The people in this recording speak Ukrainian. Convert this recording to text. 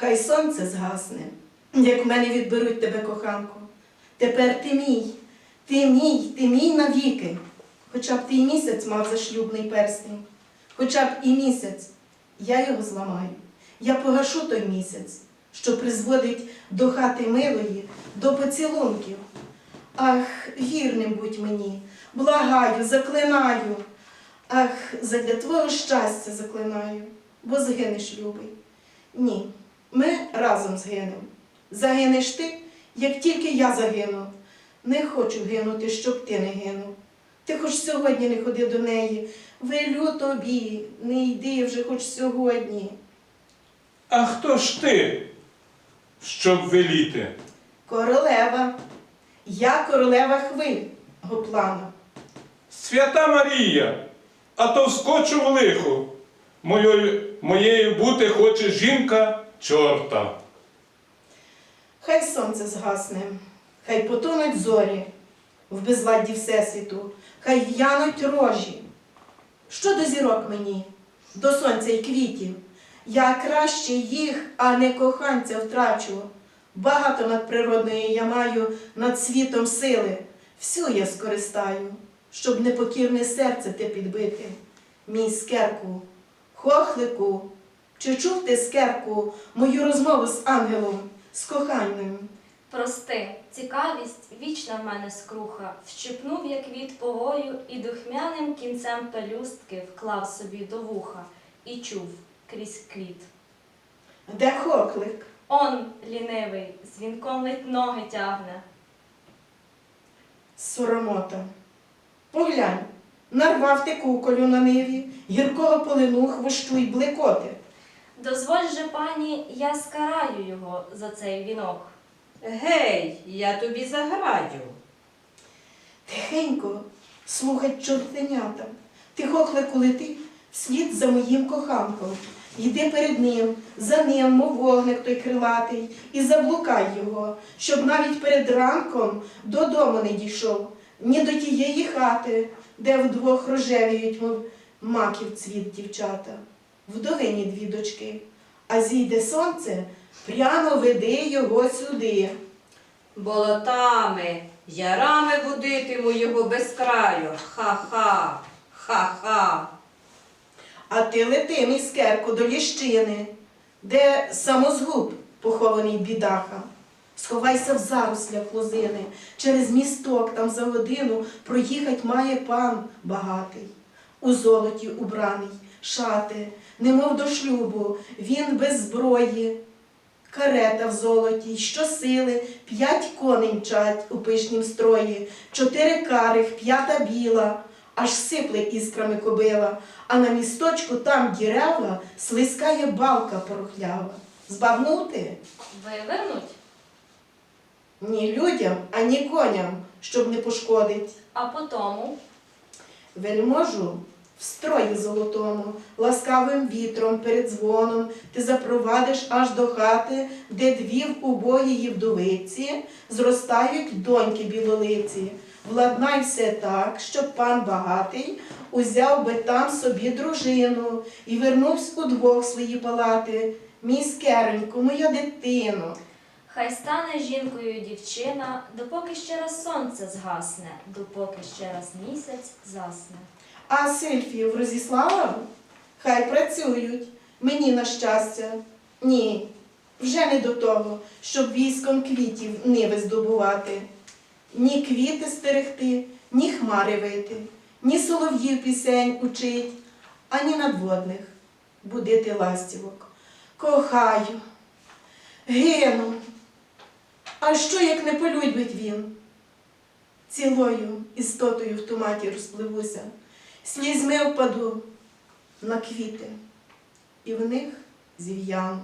Хай сонце згасне, як в мене відберуть тебе, коханко. Тепер ти мій, ти мій, ти мій навіки. Хоча б ти і місяць мав зашлюбний перстень, хоча б і місяць, я його зламаю. Я погашу той місяць, що призводить до хати милої, до поцілунків. Ах, вірним будь мені, благаю, заклинаю. Ах, задля твого щастя заклинаю, бо згинеш, любий. Ні, ми разом згинемо. Загинеш ти, як тільки я загину. Не хочу гинути, щоб ти не гинув. Ти хоч сьогодні не ходи до неї. Велю тобі, не йди вже хоч сьогодні. А хто ж ти, щоб веліти? Королева. Я королева хвиль, гоплана. Свята Марія, а то вскочу в лихо. Моєю, моєю бути хоче жінка чорта. Хай сонце згасне, хай потонуть зорі в безладді Всесвіту, хай в'януть рожі. Що до зірок мені, до сонця й квітів? Я краще їх, а не коханця втрачу. Багато надприродної я маю над світом сили, всю я скористаю, щоб непокірне серце те підбити. Мій скерку, хохлику, чи чув ти скерку мою розмову з ангелом, з коханням? Прости, цікавість вічна в мене скруха, вщипнув я квіт повою і духмяним кінцем пелюстки вклав собі до вуха і чув крізь квіт. Де хохлик? Он, лінивий, з вінком ледь ноги тягне. Соромота. Поглянь, нарвав ти куколю на ниві, гіркого полину хвощу й блекоти. Дозволь же, пані, я скараю його за цей вінок. Гей, я тобі заграю. Тихенько слухать чортенята. Ти хохлику лети вслід за моїм коханком. Йди перед ним, за ним, мов вогник той крилатий, і заблукай його, щоб навіть перед ранком додому не дійшов, ні до тієї хати, де вдвох рожевіють, мов маків цвіт дівчата. Вдовині дві дочки, а зійде сонце, прямо веди його сюди. Болотами, ярами водитиму його без краю. Ха-ха, ха-ха. А ти лети, міскерку, до ліщини, де самозгуб похований бідаха. Сховайся в зарослях лозини, через місток там за годину проїхать має пан багатий. У золоті убраний, шати, немов до шлюбу, він без зброї. Карета в золоті, щосили, п'ять коней мчать у пишнім строї, чотири карих, п'ята біла, аж сипле іскрами кобила, а на місточку там дірява слизькає балка порохлява. Збагнути? Вивернуть? Ні людям, ані коням, щоб не пошкодить. А потому Вельможу в строї золотому, ласкавим вітром перед дзвоном ти запровадиш аж до хати, де дві в убоїї вдовиці зростають доньки білолиці. Владнай все так, щоб пан багатий узяв би там собі дружину і вернувся удвох свої палати. Мій скеренько, моя дитино. хай стане жінкою дівчина, допоки ще раз сонце згасне, допоки ще раз місяць засне. А Сильфів розіслала? Хай працюють. Мені на щастя. Ні, вже не до того, щоб військом квітів ниви здобувати. Ні квіти стерегти, ні хмари вити, ні солов'їв пісень учить, ані надводних будити ластівок. Кохаю, гину. А що, як не полюбить він? Цілою істотою в томаті розпливуся, слізьми впаду на квіти, і в них зів'яну.